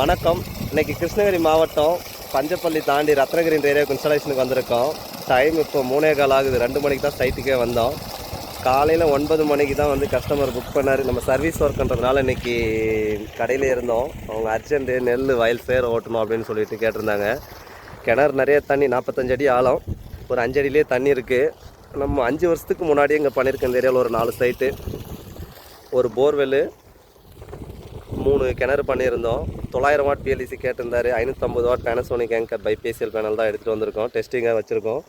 வணக்கம். இன்றைக்கி கிருஷ்ணகிரி மாவட்டம் பஞ்சப்பள்ளி தாண்டி ரத்னகிரி ஏரியாவுக்கு இன்ஸ்டாலேஷனுக்கு வந்திருக்கோம். டைம் இப்போ மூணே கால் ஆகுது. ரெண்டு மணிக்கு தான் சைட்டுக்கே வந்தோம். காலையில் ஒன்பது மணிக்கு தான் வந்து கஸ்டமர் புக் பண்ணார். நம்ம சர்வீஸ் ஒர்க்குன்றதுனால இன்னைக்கு கடையில் இருந்தோம். அவங்க அர்ஜென்ட்டு நெல் வயல் சேர் ஓட்டணும் அப்படின்னு சொல்லிட்டு கேட்டிருந்தாங்க. கிணறு நிறைய தண்ணி நாற்பத்தஞ்சு அடி ஆழம். ஒரு அஞ்சு அடியிலே தண்ணி இருக்குது நம்ம அஞ்சு வருஷத்துக்கு முன்னாடியே இங்கே பண்ணியிருக்க இந்த ஏரியாவில் ஒரு நாலு சைட்டு ஒரு போர்வெல்லு மூணு கிணறு பண்ணியிருந்தோம். தொள்ளாயிரம் வாட் பிஎல்இசி கேட்டிருந்தாரு. ஐநூற்றம்பது watt Panasonic Anchor bifacial panel தான் எடுத்துகிட்டு வந்திருக்கோம். டெஸ்டிங்காக வச்சுருக்கோம்.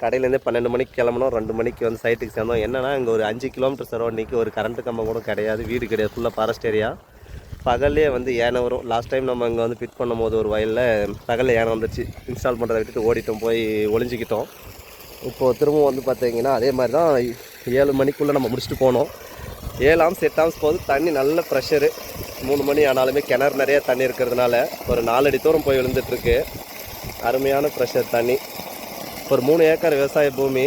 கடையிலேருந்து பன்னெண்டு மணிக்கு கிளம்பணும் ரெண்டு மணிக்கு வந்து சைட்டுக்கு சேர்ந்தோம். என்னென்னா இங்கே ஒரு அஞ்சு கிலோமீட்டர் சரௌண்டிங்க்கு ஒரு கரண்ட் கம்பம் கூட கிடையாது. வீடு கிடையாது. ஃபுல்லாக ஃபாரஸ்ட் ஏரியா பகல்லே வந்து யானை வரும். லாஸ்ட் டைம் நம்ம இங்கே வந்து ஃபிட் பண்ணும்போது ஒரு வயலில் பகலில் யானை வந்துச்சு இன்ஸ்டால் பண்ணுறதை விட்டுட்டு ஓடிட்டோம். போய் ஒளிஞ்சிக்கிட்டோம். இப்போது திரும்பவும் வந்து பார்த்தீங்கன்னா அதே மாதிரி தான் ஏழு மணிக்குள்ளே நம்ம முடிச்சுட்டு போனோம். ஏழு ஆம்ஸ் எட்டு ஆம்ஸ் போது தண்ணி நல்ல ப்ரெஷரு மூணு மணி ஆனாலுமே கிணறு நிறைய தண்ணி இருக்கிறதுனால ஒரு நாலடி தூரம் போய் விழுந்துட்டுருக்கு. அருமையான ப்ரெஷர் தண்ணி. ஒரு மூணு ஏக்கர் விவசாய பூமி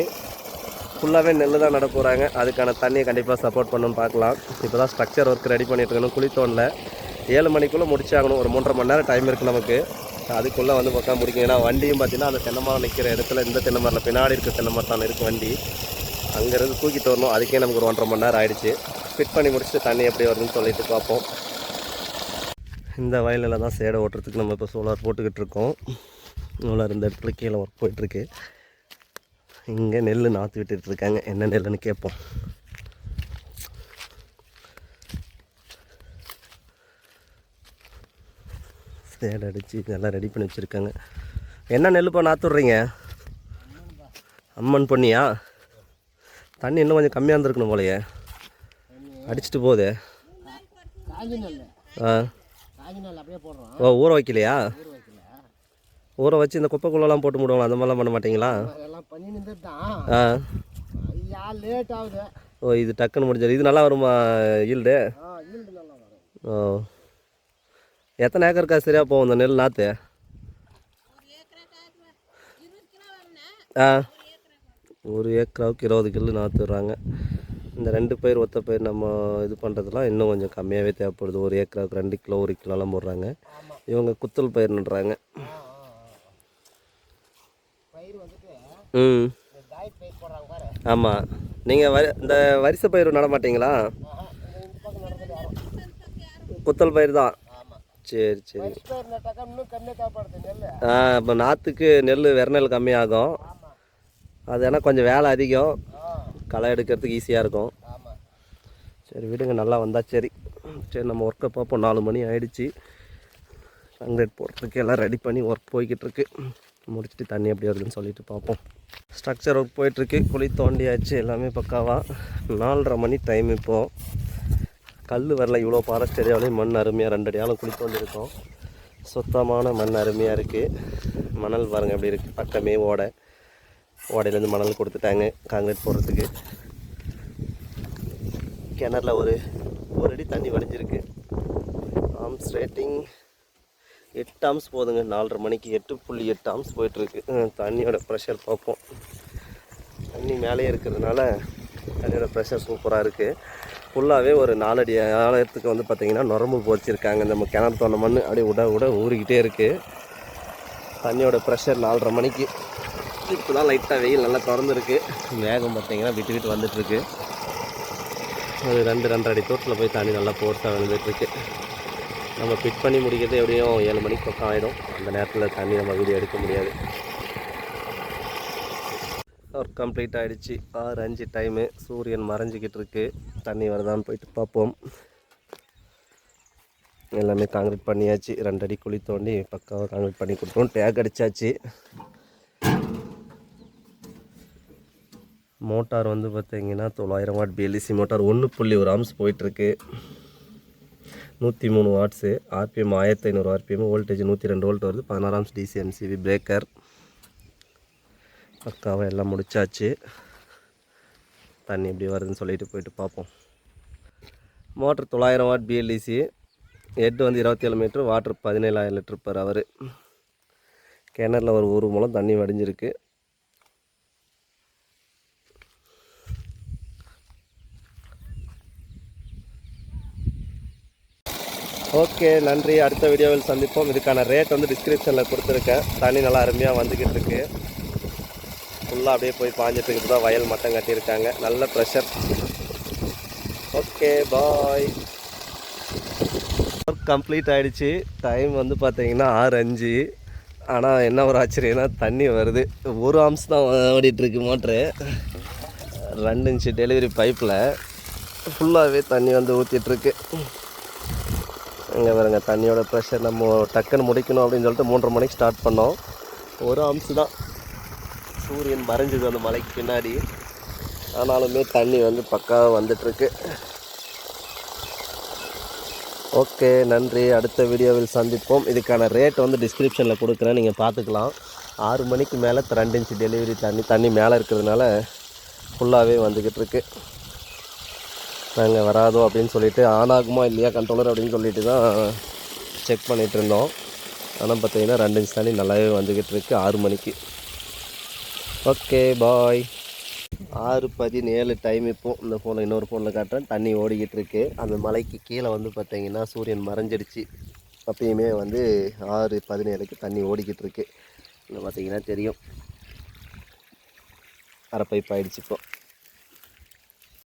ஃபுல்லாகவே நெல் தான் நட போகிறாங்க அதுக்கான தண்ணியை கண்டிப்பாக சப்போர்ட் பண்ணணும்னு பார்க்கலாம். இப்போ தான் ஸ்ட்ரக்சர் ஒர்க் ரெடி பண்ணிட்டு இருக்கணும். குளித்தோனில் ஏழு மணிக்குள்ளே முடிச்சாகணும். ஒரு மூன்றரை மணி நேரம் டைம் இருக்குது நமக்கு. அதுக்குள்ளே வந்து பக்கம் முடிக்கும் ஏன்னா வண்டியும் பார்த்தீங்கன்னா அந்த தென்னை மரம் நிற்கிற இடத்துல இந்த தென்னை மரத்தில் பின்னாடி இருக்க தென்னை மரத்தான் இருக்குது வண்டி. அங்கேருந்து தூக்கிட்டு வரணும். அதுக்கே நமக்கு ஒரு ஒன்றரை மணி நேரம் ஆகிடுச்சு ஃபிட் பண்ணி முடிச்சுட்டு தண்ணி எப்படி வருதுன்னு சொல்லிட்டு பார்ப்போம். இந்த வயலில் தான் சேடை ஓட்டுறதுக்கு நம்ம இப்போ சோலார் போட்டுக்கிட்டு இருக்கோம். சோலார் இந்த இடத்துல கீழே ஒர்க் போயிட்டுருக்கு. இங்கே நெல் நாற்று விட்டுட்டு இருக்காங்க. என்ன நெல்லுன்னு கேட்போம். சேடை அடித்து இதெல்லாம் ரெடி பண்ணி வச்சுருக்காங்க. என்ன நெல்லுப்பா நாற்று விட்றீங்க? அம்மன் பொன்னியா? தண்ணி இன்னும் கொஞ்சம் கம்மியாக இருந்திருக்கணும் போலையே. அடிச்சிட்டு போகுது. ஆ. ஓ ஊற வைக்கலையா? ஊற வச்சு இந்த குப்பைக்குள்ளெல்லாம் போட்டு முடுவாங்க அந்த மாதிரிலாம் பண்ண மாட்டீங்களா? அதெல்லாம் பண்ணி நின்றுட்டு தான் ஆ. ஐயா லேட் ஆகுது. ஓ இது டக்குன்னு முடிஞ்சது இது நல்லா வருமா ஈல்டு ஆ ஈல்டு நல்லா வரும். ஓ. எத்தனை ஏக்கருக்கா சரியாக போகும் இந்த நெல் நாற்று ஆ. ஒரு ஏக்கராவுக்கு இருபது கிலோ நாற்றுறாங்க இந்த ரெண்டு பயிர் ஒத்த பயிர் நம்ம இது பண்ணுறதுலாம் இன்னும் கொஞ்சம் கம்மியாகவே தேவைப்படுது. ஒரு ஏக்கராவுக்கு ரெண்டு கிலோ ஒரு கிலோலாம் போடுறாங்க. இவங்க குத்தல் பயிர் நடுறாங்க ம். ஆமாம் நீங்கள் வரி இந்த வரிசை பயிர் நட மாட்டீங்களா? குத்தல் பயிர் தான். சரி சரி. ஆ இப்போ நாற்றுக்கு நெல் வெறநெல் கம்மியாகும். அது ஏன்னா கொஞ்சம் வேலை அதிகம். களை எடுக்கிறதுக்கு ஈஸியாக இருக்கும். ஆமாம் சரி விடுங்க நல்லா வந்தால் சரி. சரி நம்ம ஒர்க்கை பார்ப்போம். நாலு மணி ஆயிடுச்சு. காங்கிரீட் போடுறதுக்கு எல்லாம் ரெடி பண்ணி ஒர்க் போய்கிட்டு இருக்கு. முடிச்சுட்டு தண்ணி எப்படி வருதுன்னு சொல்லிட்டு பார்ப்போம். ஸ்ட்ரக்சர் ஒர்க் போயிட்டுருக்கு. குழி தோண்டியாச்சு. எல்லாமே பக்காவாக நாலரை மணி டைம் இப்போது கல் வரல. இவ்வளோ ஃபாரஸ்ட் ஏரியாவிலையும் மண் அருமையாக ரெண்டு அடியாலும் குழி தோண்டியிருக்கோம். சுத்தமான மண் அருமையாக இருக்குது மணல் பாருங்கள் எப்படி இருக்குது பக்கமே ஓடை. ஓடையிலேருந்து மணல் கொடுத்துட்டாங்க காங்கிரீட் போடுறதுக்கு. கிணறுல ஒரு ஒரு அடி தண்ணி வடிஞ்சிருக்கு. ஆம்ஸ் ரேட்டிங் எட்டு ஆம்ஸ் போதுங்க. நாலரை மணிக்கு எட்டு புள்ளி எட்டு ஆம்ஸ் போயிட்டுருக்கு. தண்ணியோட ப்ரெஷர் பார்ப்போம். தண்ணி மேலேயே இருக்கிறதுனால தண்ணியோட ப்ரெஷர் சூப்பராக இருக்குது ஃபுல்லாகவே ஒரு நாலடி ஆலயத்துக்கு வந்து பார்த்திங்கன்னா நொரம்பு போச்சிருக்காங்க. நம்ம கிணறு தோண்ட மண் அப்படியே விட விட ஊறிக்கிட்டே இருக்குது தண்ணியோட ப்ரெஷர் நாலரை மணிக்கு. இப்போ தான் லைட்டாக வெயில் நல்லா திறந்துருக்கு. வேகம் பார்த்தீங்கன்னா விட்டு விட்டு வந்துட்டுருக்கு. ஒரு ரெண்டு ரெண்டரை அடி தூரத்தில் போய் தண்ணி நல்லா போர்ஸாக விழுந்துட்டுருக்கு. நம்ம ஃபிட் பண்ணி முடிக்கிறது எப்படியும் ஏழு மணிக்கு பக்கம் ஆகிடும் அந்த நேரத்தில் தண்ணி நம்ம வீடியோ எடுக்க முடியாது. ஒர்க் கம்ப்ளீட் ஆகிடுச்சு ஆறு அஞ்சு டைமு சூரியன் மறைஞ்சிக்கிட்டு இருக்கு. தண்ணி வருதான்னு போயிட்டு பார்ப்போம். எல்லாமே காங்கிரீட் பண்ணியாச்சு. ரெண்டு அடி குழி தோண்டி பக்காவாக காங்கிரீட் பண்ணி கொடுத்தோம். டேக் அடிச்சாச்சு. மோட்டார் வந்து பார்த்திங்கன்னா தொள்ளாயிரம் வாட் பிஎல்இசி மோட்டார் ஒன்று புள்ளி ஒரு ஆம்ஸ் போயிட்டுருக்கு. நூற்றி மூணு வாட்ஸு ஆர்பிஎம் ஆயிரத்தி ஐநூறு ஆர்பிஎம் வோல்டேஜ் நூற்றி ரெண்டு வோல்ட் வருது பதினாறு ஆம்ஸ் டிசிஎம்சிவி பிரேக்கர் பக்காவாக எல்லாம் முடிச்சாச்சு. தண்ணி எப்படி வருதுன்னு சொல்லிட்டு போயிட்டு பார்ப்போம். மோட்டர் தொள்ளாயிரம் வாட் பிஎல்இசி ஹெட் வந்து இருபத்தி ஏழு மீட்ரு வாட்ரு பதினேழாயிரம் லிட்டர் பர் ஹவர் கிணறுல ஒரு ஒரு மூலம் தண்ணி வடிஞ்சிருக்கு. ஓகே நன்றி. அடுத்த வீடியோவில் சந்திப்போம். இதுக்கான ரேட் வந்து டிஸ்கிரிப்ஷனில் கொடுத்துருக்கேன். தண்ணி நல்லா அருமையாக வந்துக்கிட்டு இருக்கு. ஃபுல்லாக அப்படியே போய் பாஞ்சிட்டு இருக்குது. தான் வயல் மட்டம் கட்டியிருக்காங்க. நல்ல pressure okay bye work complete ஆகிடுச்சு டைம் வந்து பார்த்தீங்கன்னா ஆறு அஞ்சு. ஆனால் என்ன ஒரு ஆச்சரியம்னா தண்ணி வருது. ஒரு ஆம்ஸ் தான் ஓடிட்டுருக்கு மோட்ரு ரெண்டு இன்ச்சு டெலிவரி பைப்பில் ஃபுல்லாகவே தண்ணி வந்து ஊற்றிட்டுருக்கு இங்கே பாருங்க தண்ணியோட ப்ரெஷர் நம்ம டக்குன்னு முடிக்கணும் அப்படின்னு சொல்லிட்டு மூன்றரை மணிக்கு ஸ்டார்ட் பண்ணோம். ஒரு அம்சு தான். சூரியன் மறைஞ்சது அந்த மலைக்கு பின்னாடி. ஆனாலுமே தண்ணி வந்து பக்காவாக வந்துட்டுருக்கு. ஓகே நன்றி. அடுத்த வீடியோவில் சந்திப்போம். இதுக்கான ரேட் வந்து டிஸ்கிரிப்ஷனில் கொடுக்குறேன். நீங்கள் பார்த்துக்கலாம். ஆறு மணிக்கு மேலே ரெண்டு இன்ச்சு டெலிவரி தண்ணி தண்ணி மேலே இருக்கிறதுனால ஃபுல்லாகவே வந்துக்கிட்டு இருக்குது நாங்கள் வராதோ அப்படின்னு சொல்லிட்டு ஆன் ஆகுமா இல்லையா கண்ட்ரோலர் அப்படின்னு சொல்லிட்டு தான் செக் பண்ணிகிட்டு இருந்தோம். ஆனால் பார்த்தீங்கன்னா ரெண்டு இன்ச் தண்ணி நல்லாவே வந்துக்கிட்டு இருக்கு. ஆறு மணிக்கு. ஓகே பாய் ஆறு பதினேழு டைம் இப்போ இந்த ஃபோனில் இன்னொரு ஃபோனில் காட்டுறேன். தண்ணி ஓடிக்கிட்டு இருக்கு. அந்த மலைக்கு கீழே வந்து பார்த்தீங்கன்னா சூரியன் மறைஞ்சிடுச்சு அப்பயுமே வந்து ஆறு பதினேழுக்கு தண்ணி ஓடிக்கிட்டு இருக்கு. இங்கே பார்த்தீங்கன்னா தெரியும். அரை பைப் இப்போ.